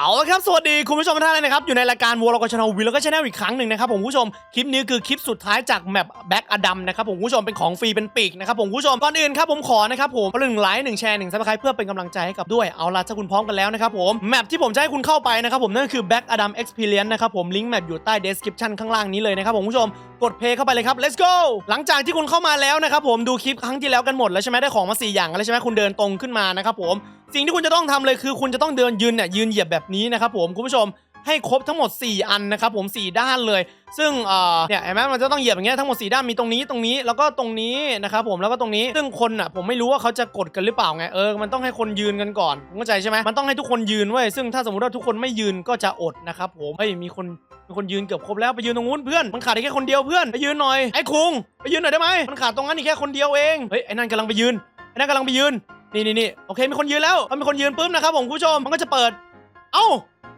เอาละครับสวัสดีคุณผู้ชมทุกท่านเลยนะครับอยู่ในรายการวัวเราก็ชาแนลวิวแล้วก็ชาแนลอีกครั้งหนึ่งนะครับผมผู้ชมคลิปนี้คือคลิปสุดท้ายจากแมปแบ็กอดัมนะครับผมผู้ชมเป็นของฟรีเป็นปีกนะครับผมผู้ชมก่อนอื่นครับผมขอนะครับผมหนึ่งไลค์หนึ่งแชร์หนึ่งซับสไครป์เพื่อเป็นกำลังใจให้กับด้วยเอาละถ้าคุณพร้อมกันแล้วนะครับผมแมปที่ผมจะให้คุณเข้าไปนะครับผมนั่นคือ Back Adam Experience นะครับผมลิงก์แมปอยู่ใต้ description ข้างล่างนี้เลยนะครับผมผู้ชมกดเพย์เข้าไปเลยครับ let's go หลังจากที่คุณเข้ามาแล้วนะครับผมดูคลิปครั้งที่แล้วกันหมดแล้วใช่ไหมได้ของมาสี่อย่างแล้วใช่ไหมคุณเดินตรงขึ้นมานะครับผม สิ่งที่คุณจะต้องทำเลยคือคุณจะต้องเดินยืนเนี่ยยืนเหยียบแบบนี้นะครับผมคุณผู้ชมให้ครบทั้งหมด 4 อันนะครับผม4ด้านเลย ซึ่งเอ่อเนี่ยเห็นไหมมันจะต้องเหยียบอย่างเงี้ยทั้งหมด4ด้านมีตรงนี้ตรงนี้แล้วก็ตรงนี้นะครับผมแล้วก็ตรงนี้ซึ่งคนอะผมไม่รู้ว่าเขาจะกดกันหรือเปล่าไงเออมันต้องให้คนยืนกันก่อนเข้าใจใช่ไหมมันต้องให้ทุกคนยืนเว้ยซึ่งถ้าสมมติว่าทุกคนไม่ยืนก็จะอดนะครับผมเฮ้ยมีคนมีคนยืนเกือบครบแล้วไปยืนตรงนู้นเพื่อนมันขาดอีกแค่คนเดียวเพื่อนไปยืนหน่อยไอ้คุงไปยืนหน่อยได้ไหมมันขาดตรงนั้นอีกแค่คนเดียวเองเฮ้ยไอ้นั่นกำลังไปยืนไอ้นั่นกำลังไปยืน นี่นี่นี่โอเคมีคนยืนแล้วพอมีคนยืนปุ๊บนะครับผมคุณผู้ชมมันก็จะเปิด เอ้า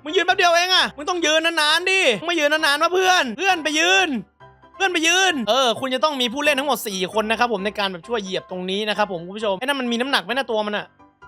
มึงยืนแป๊บเดียวเองอะมึงต้องยืนนานๆดิมึงไม่ยืนนานๆวะเพื่อน เพื่อนไปยืน เพื่อนไปยืน เออ คุณจะต้องมีผู้เล่นทั้งหมด 4 คนนะครับผมในการแบบช่วยเหยียบตรงนี้นะครับผมคุณผู้ชมไอ้นั่นมันมีน้ำหนักไหมนะตัวมันอะ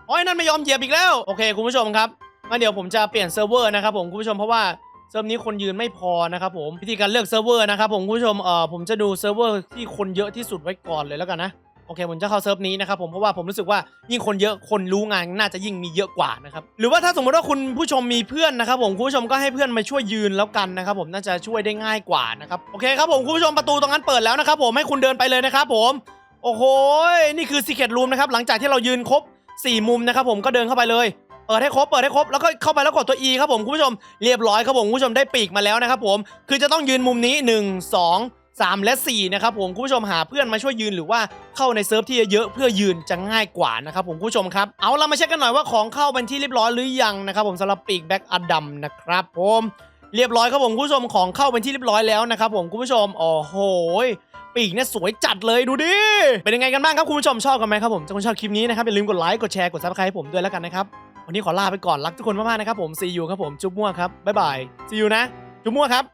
อ๋อไอ้นั่นไม่ยอมเหยียบอีกแล้ว โอเคคุณผู้ชมครับงั้นเดี๋ยวผมจะเปลี่ยนเซิร์ฟเวอร์นะครับผมคุณผู้ชมเพราะว่าเซิร์ฟนี้คนยืนไม่พอนะครับผมวิธีการเลือกเซิร์ฟเวอร์นะครับผมคุณผู้ชมเออผมจะดูเซิร์ฟเวอร์ที่คนเยอะที่สุดไว้ก่อนเลยแล้วกันนะ โอเคผมจะเข้าเซิร์ฟนี้นะครับผมเพราะว่าผมรู้สึกว่ายิ่งคนเยอะคนรู้งานน่าจะยิ่งมีเยอะกว่านะครับหรือว่าถ้าสมมติว่าคุณผู้ชมมีเพื่อนนะครับผมคุณผู้ชมก็ให้เพื่อนมาช่วยยืนแล้วกันนะครับผมน่าจะช่วยได้ง่ายกว่านะครับโอเคครับผมคุณผู้ชมประตูตรงนั้นเปิดแล้วนะครับผมให้คุณเดินไปเลยนะครับผมโอ้โหนี่คือ Secret Room นะครับหลังจากที่เรายืนครบ 4 มุมนะครับผมก็เดินเข้าไปเลยเปิดให้ครบเปิดให้ครบแล้วก็เข้าไปแล้วกดตัว E ครับผมคุณผู้ชมเรียบร้อยครับผมคุณผู้ชมได้ปีกมาแล้วนะครับผมคือจะต้องยืนมุมนี้ 1 2 3 และ4นะครับผมคุณผู้ชมหาเพื่อนมาช่วยยืนหรือว่าเข้าในเซิร์ฟที่เยอะเพื่อยืนจะง่ายกว่านะครับผมคุณผู้ชมครับเอาเรามาเช็คกันหน่อยว่าของเข้าเป็นที่เรียบร้อยหรือยังนะครับผมสำหรับปีกแบ็กอดัมนะครับผมเรียบร้อยครับผมคุณผู้ชมของเข้าเป็นที่เรียบร้อยแล้วนะครับผมคุณผู้ชมโอ้โหปีกเนี่ยสวยจัดเลยดูดิ เป็นยังไงกันบ้างครับคุณผู้ชมชอบกันไหมครับผมถ้าคุณชอบคลิปนี้นะครับอย่าลืมกดไลค์กดแชร์กดซับสไครต์ให้ผมด้วยแล้วกันนะครับวันนี้ขอลาไปก่อนรักทุกคนมากๆนะครับผมซีอูครับผมจุ๊บมั่วครับบ๊ายบายซีอูนะจุ๊บมั่วครับ